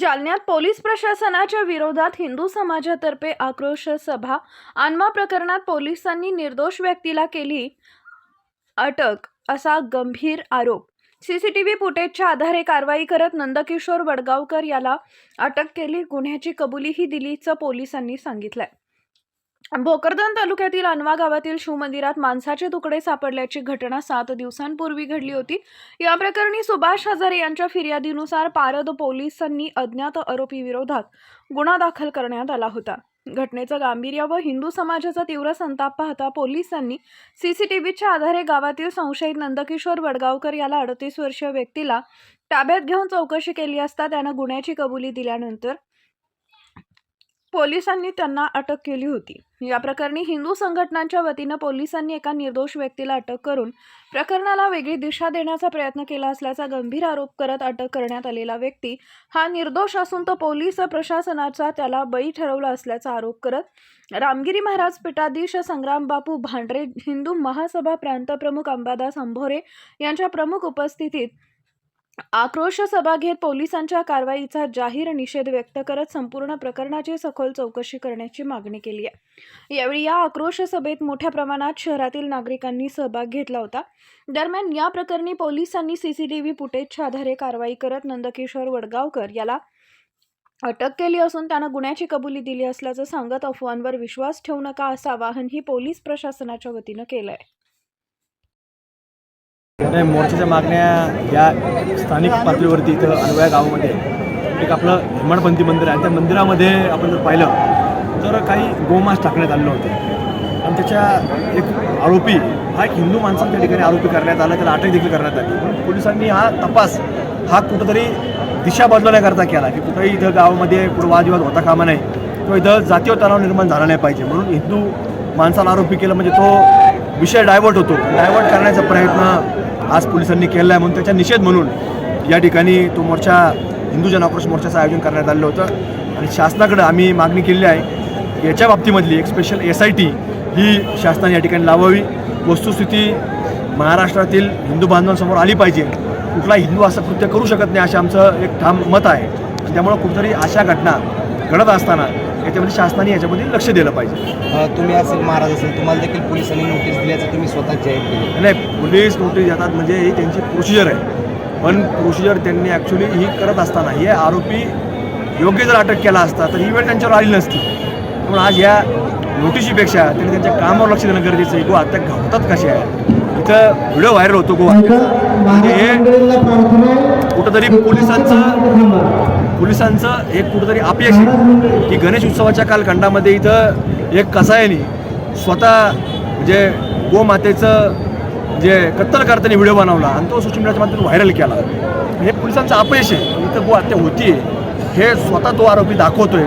जालन्यात पोलीस प्रशासनाच्या विरोधात हिंदू समाजातर्फे आक्रोश सभा. आन्मा प्रकरणात पोलिसांनी निर्दोष व्यक्तीला केली अटक असा गंभीर आरोप. सीसीटीव्ही फुटेजच्या आधारे कारवाई करत नंदकिशोर वडगावकर याला अटक केली. गुन्ह्याची कबुलीही दिलीचं पोलिसांनी सांगितलंय. भोकरदन तालुक्यातील अनवा गावातील शिवमंदिरात माणसाचे तुकडे सापडल्याची घटना सात दिवसांपूर्वी घडली होती. या प्रकरणी सुभाष हजारे यांच्या फिर्यादीनुसार पारद पोलिसांनी अज्ञात आरोपी विरोधात गुन्हा दाखल करण्यात आला होता. घटनेचं गांभीर्य व हिंदू समाजाचा तीव्र संताप पाहता पोलिसांनी सीसीटीव्हीच्या आधारे गावातील संशयित नंदकिशोर वडगावकर याला अडतीस वर्षीय व्यक्तीला ताब्यात घेऊन चौकशी केली असता त्यानं गुन्ह्याची कबुली दिल्यानंतर पोलिसांनी त्यांना अटक केली होती. या प्रकरणी हिंदू संघटनांच्या वतीनं पोलिसांनी एका निर्दोष व्यक्तीला अटक करून प्रकरणाला वेगळी दिशा देण्याचा प्रयत्न केला असल्याचा गंभीर आरोप करत अटक करण्यात आलेला व्यक्ती हा निर्दोष असून तो पोलीस प्रशासनाचा त्याला बळी ठरवला असल्याचा आरोप करत रामगिरी महाराज पीठाधीश संग्राम बापू भांडरे हिंदू महासभा प्रांतप्रमुख अंबादास अंभोरे यांच्या प्रमुख उपस्थितीत आक्रोश सभा घेत पोलिसांच्या कारवाईचा जाहीर निषेध व्यक्त करत संपूर्ण प्रकरणाची सखोल चौकशी करण्याची मागणी केली आहे. यावेळी या आक्रोश सभेत मोठ्या प्रमाणात शहरातील नागरिकांनी सहभाग घेतला होता. दरम्यान या प्रकरणी पोलिसांनी सीसीटीव्ही फुटेजच्या आधारे कारवाई करत नंदकिशोर वडगावकर याला अटक केली असून त्यानं गुन्ह्याची कबुली दिली असल्याचं सांगत अफवांवर विश्वास ठेवू नका असं आवाहनही पोलीस प्रशासनाच्या वतीनं केलं आहे नाही मोर्चाच्या मागण्या या स्थानिक पातळीवरती इथं अनवया गावामध्ये. एक आपलं हेमाडपंथी मंदिर आहे. त्या मंदिरामध्ये आपण जर पाहिलं तर काही गोमास टाकण्यात आलेलं होतं. आणि त्याच्या एक आरोपी हा एक हिंदू माणसाला त्या ठिकाणी आरोपी करण्यात आला. त्याला अटक देखील करण्यात आली. पण पोलिसांनी हा तपास हा कुठंतरी दिशा बदलण्याकरता केला की कुठंही इथं गावामध्ये कुठं वादविवाद होता कामा नाही किंवा इथं जातीय तणाव निर्माण झाला नाही पाहिजे. म्हणून हिंदू माणसाला आरोपी केलं म्हणजे तो विषय डायव्हर्ट होतो. डायव्हर्ट करण्याचा प्रयत्न आज पोलिसांनी केला आहे म्हणून त्याचा निषेध म्हणून या ठिकाणी तो मोर्चा हिंदू जन आक्रोश मोर्चाचं आयोजन करण्यात आलेलं होतं. आणि शासनाकडं आम्ही मागणी केलेली आहे की याच्या बाबतीमधली एक स्पेशल एस आय टी ही शासनाने या ठिकाणी लावावी. वस्तुस्थिती महाराष्ट्रातील हिंदू बांधवांसमोर आली पाहिजे. कुठला हिंदू असं कृत्य करू शकत नाही असं आमचं एक ठाम मत आहे. त्यामुळं कुठेतरी अशा घटना घडत असताना याच्यामध्ये शासनाने याच्यामध्ये लक्ष दिलं पाहिजे. तुम्ही असेल महाराज असेल तुम्हाला देखील पोलिसांनी नोटीस दिल्याचं तुम्ही स्वतः जाहीर केली. नाही पोलीस नोटीस देतात म्हणजे ही त्यांची प्रोसिजर आहे. पण प्रोसिजर त्यांनी ॲक्च्युली ही करत असताना हे आरोपी योग्य जर अटक केला असता तर ही वेळ त्यांच्यावर आली नसती. म्हणून आज या नोटिशीपेक्षा त्यांनी त्यांच्या कामावर लक्ष देणं गरजेचं आहे. गोवा हत्या घडतात कशा आहे? इथं व्हिडिओ व्हायरल होतो गोवा हत्येचा. म्हणजे हे कुठंतरी पोलिसांचं पोलिसांचं एक कुठंतरी अपयश आहे. की गणेश उत्सवाच्या कालखंडामध्ये इथं एक कसायनी स्वतः म्हणजे गोमातेचं जे कत्तल करताना व्हिडिओ बनवला आणि तो सोशल मीडियाच्या माध्यमातून व्हायरल केला. हे पोलिसांचं अपयश आहे. इथं गो हत्या होतीये. हे स्वतः तो आरोपी दाखवतोय.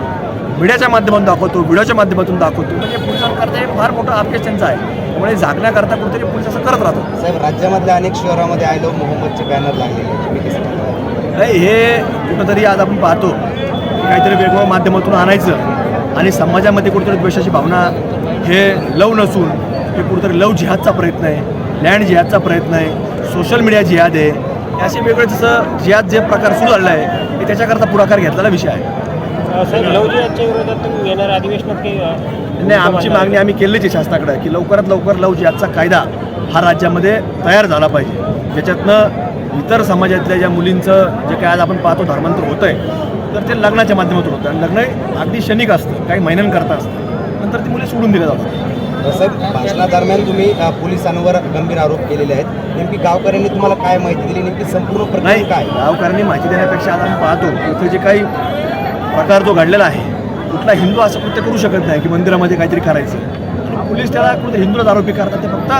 मीडियाच्या माध्यमातून दाखवतो व्हिडिओच्या माध्यमातून दाखवतो. म्हणजे पोलिसांकरता हे फार मोठं अपयश त्यांचं आहे. त्यामुळे जागण्याकरता कुठेतरी पोलीस असं करत राहतात. साहेब राज्यामधल्या अनेक शहरामध्ये आय लव्ह मोहम्मदचे बॅनर लागलेले आहेत. तुम्ही कसं पाहता? नाही हे कुठंतरी आज आपण पाहतो. काहीतरी वेगवेगळ्या माध्यमातून आणायचं आणि समाजामध्ये कुठेतरी द्वेषाची भावना हे लव नसून हे कुठेतरी लव जिहादचा प्रयत्न आहे लँड जिहादचा प्रयत्न आहे सोशल मीडिया जिहाद आहे. असे वेगळे जसं जिहाद जे प्रकार सुरू झालेला आहे हे त्याच्याकरता पुढाकार घेतलेला विषय आहे. नाही आमची मागणी आम्ही केलीच आहे शासनाकडे की लवकरात लवकर लव जिहादचा कायदा हा राज्यामध्ये तयार झाला पाहिजे. ज्याच्यातनं इतर समाजातल्या ज्या मुलींचं जे काय आज आपण पाहतो धर्मांतर होतं आहे तर ते लग्नाच्या माध्यमातून होतं. आणि लग्न हे अगदी क्षणिक असतं काही महिन्यांकरता असतं. नंतर ती मुली सोडून दिल्या जातात. साहेब भाषणादरम्यान तुम्ही पोलिसांवर गंभीर आरोप केलेले आहेत. नेमकी गावकऱ्यांनी तुम्हाला काय माहिती दिली? नेमकी संपूर्ण प्रक्रिया नाही काय? गावकऱ्यांनी माहिती देण्यापेक्षा आज आपण पाहतो इथं जे काही प्रकार जो घडलेला आहे कुठला हिंदू असं कृत्य करू शकत नाही की मंदिरामध्ये काहीतरी करायचं. पोलीस त्याला कुठे हिंदूलाच आरोपी करतात ते फक्त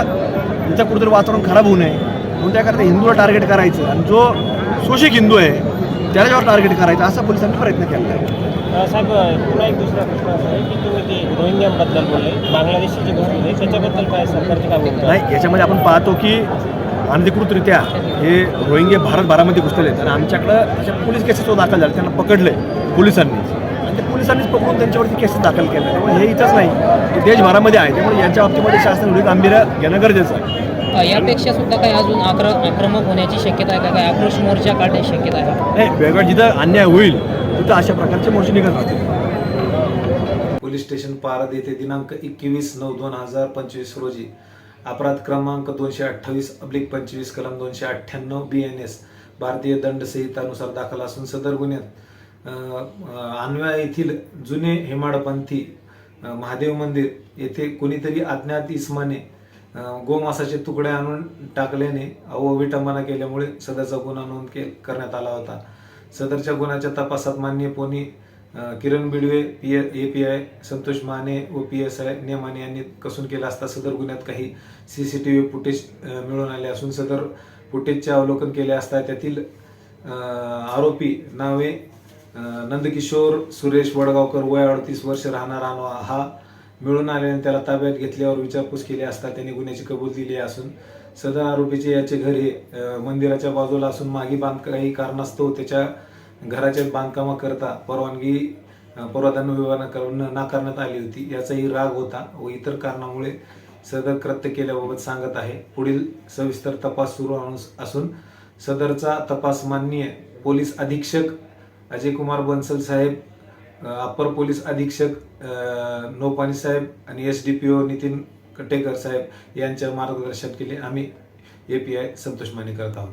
इथं कुठेतरी वातावरण खराब होऊ नये. म्हणून त्याकरता हिंदूला टार्गेट करायचं आणि जो शोषिक हिंदू आहे त्याच्यावर टार्गेट करायचं असा पोलिसांनी प्रयत्न केला. आहे साहेब पुन्हा एक दुसरा प्रश्न असा आहे की तुम्ही ते रोहिंग्यांबद्दल बोलले बांगलादेशची जी घटना आहे त्याच्याबद्दल काय सरकारची काय भूमिका? आहे? नाही याच्यामध्ये आपण पाहतो की अनधिकृतरित्या हे रोहिंगे भारतभरामध्ये घुसलेले आहेत. आणि आमच्याकडं अशा पोलीस केसेस जो दाखल झाले त्यांना पकडले पोलिसांनी. आणि ते पोलिसांनीच पकडून त्यांच्यावरती केसेस दाखल केल्या त्यामुळे हे इथंच नाही हे देशभरामध्ये आहे. त्यामुळे यांच्या बाबतीमध्ये शासन एवढी गांभीर्य घेणं गरजेचं आहे. यापेक्षा सुद्धा काही अजून आक्र आक्रमक होण्याची शक्यता आहे का? काही आक्रोश मोर्चा काढण्याची शक्यता आहे नाही वेगळं जिथं अन्याय होईल तिथं अशा प्रकारचे मोर्चे निघत राहतील. पोलीस स्टेशन पारद येथे दिनांक एकवीस नऊ दोन हजार पंचवीस रोजी अपराध क्रमांक दोनशे अठ्ठावीस अब्लिक पंचवीस कलम दोनशे अठ्ठ्याण्णव बी एन एस भारतीय दंड संहितानुसार दाखल असून सदर गुन्ह्यात अन्वया येथील जुने हेमाडपंथी महादेव मंदिर येथे कोणीतरी अज्ञात इस्माने गोमासाचे तुकडे आणून टाकल्याने व विटंबना केल्यामुळे सदरचा गुन्हा नोंद के करण्यात आला होता. सदरच्या गुन्ह्याच्या तपासात मान्य pony Kiran Bidwe P A P I Santosh Mane व पी एस आय नेमाने यांनी कसून केला असता सदर गुन्ह्यात काही C C T V footage मिळून आले असून सदर फुटेजचे अवलोकन केले असता त्यातील आरोपी नावे नंदकिशोर सुरेश वडगावकर वय अडतीस वर्ष राहणार अनवा हा मिळून आल्याने त्याला ताब्यात घेतल्यावर विचारपूस केली असता त्यांनी गुन्ह्याची कबूल दिली असून सदर आरोपीचे याचे घर हे मंदिराच्या बाजूला असून मागे बांध काही कारणास्तव त्याच्या घराच्या बांधकामाकरता परवानगी अ, विभागाकडून नाकारण्यात आली होती. याचाही राग होता व इतर कारणामुळे सदर कृत्य केल्याबाबत सांगत आहे. पुढील सविस्तर तपास सुरू असून सदरचा तपास माननीय पोलीस अधीक्षक अजय कुमार बन्सल साहेब अप्पर पोलीस अधीक्षक नोपानी नौपाणी साहेब आणि S D P O Nitin Katekar साहेब यांच्या मार्गदर्शनाखाली आम्ही A P I Santosh Mane करत आहोत.